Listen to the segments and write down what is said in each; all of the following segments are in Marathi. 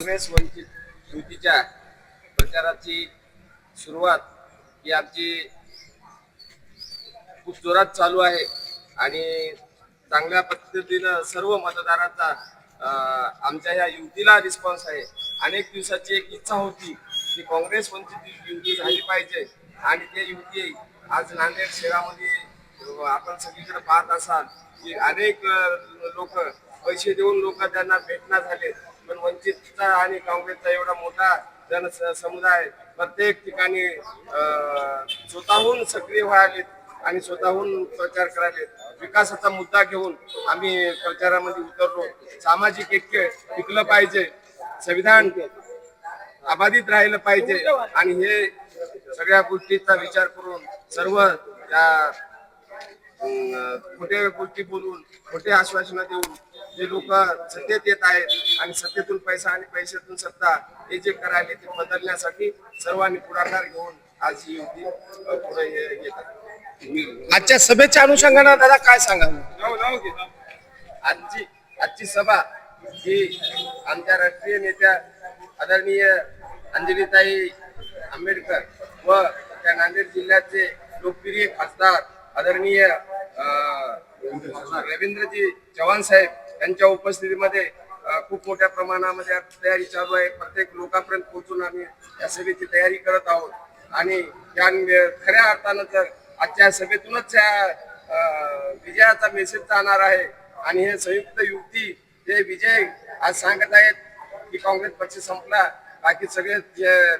काँग्रेस वंचित युतीच्या प्रचाराची सुरुवात ही आमची खूप जोरात चालू आहे आणि चांगल्या पद्धतीनं सर्व मतदारांचा आमच्या या युतीला रिस्पॉन्स आहे. अनेक दिवसाची एक इच्छा होती की काँग्रेस वंचित युती झाली पाहिजे आणि ते युती आज नांदेड शहरामध्ये आपण सगळीकडे पाहत असाल की अनेक लोक पैसे देऊन लोक त्यांना भेटणार झाले. पण वंचितचा आणि काँग्रेसचा एवढा मोठा जन समुदाय प्रत्येक ठिकाणी स्वतःहून सक्रिय व्हायले आणि स्वतःहून प्रचार करायले विकासाचा मुद्दा घेऊन आम्ही प्रचारामध्ये उतरलो. सामाजिक ऐक्य टिकलं पाहिजे. संविधान अबाधित राहिलं पाहिजे. आणि हे सगळ्या गोष्टीचा विचार करून सर्व त्या अं, खोटे गोष्टी बोलून खोटे आश्वासनं देऊन जे लोक सत्तेत येत आहेत आणि सत्तेतून पैसा आणि पैशातून सत्ता हे जे करायले ते बदलण्यासाठी सर्वांनी पुढाकार घेऊन आज ही युती पुढे येत आहे आजच्या सभेच्या अनुषंगानं दादा काय सांगा आजची आजची सभा ही आमच्या राष्ट्रीय नेत्या आदरणीय अंजलीताई आंबेडकर व त्या नांदेड जिल्ह्याचे लोकप्रिय खासदार आदरणीय रवींद्रजी चव्हाण साहेब त्यांच्या उपस्थितीमध्ये खूप मोठ्या प्रमाणामध्ये तयारी चालू आहे. प्रत्येक लोकांपर्यंत पोहोचून आम्ही या सभेची तयारी करत आहोत. आणि या खऱ्या अर्थानं तर आजच्या सभेतूनच या विजयाचा मेसेज जाणार आहे. आणि हे संयुक्त युक्ती जे विजय आज सांगत आहेत की काँग्रेस पक्ष संपला बाकी सगळे जे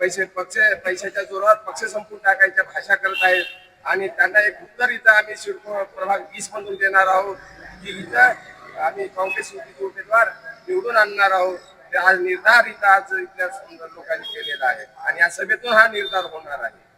पैसे पक्ष पैशाच्या जोरावर पक्ष संपून टाकायच्या भाषा करत आहेत. आणि त्यांना एक उत्तर इथं आम्ही शिडको प्रभाग वीस मधून देणार आहोत की इथं आम्ही काँग्रेस युतीचे उमेदवार निवडून आणणार आहोत. ते आज निर्धार इथं आज इथल्या लोकांनी केलेला आहे. आणि या सभेतून हा निर्धार होणार आहे.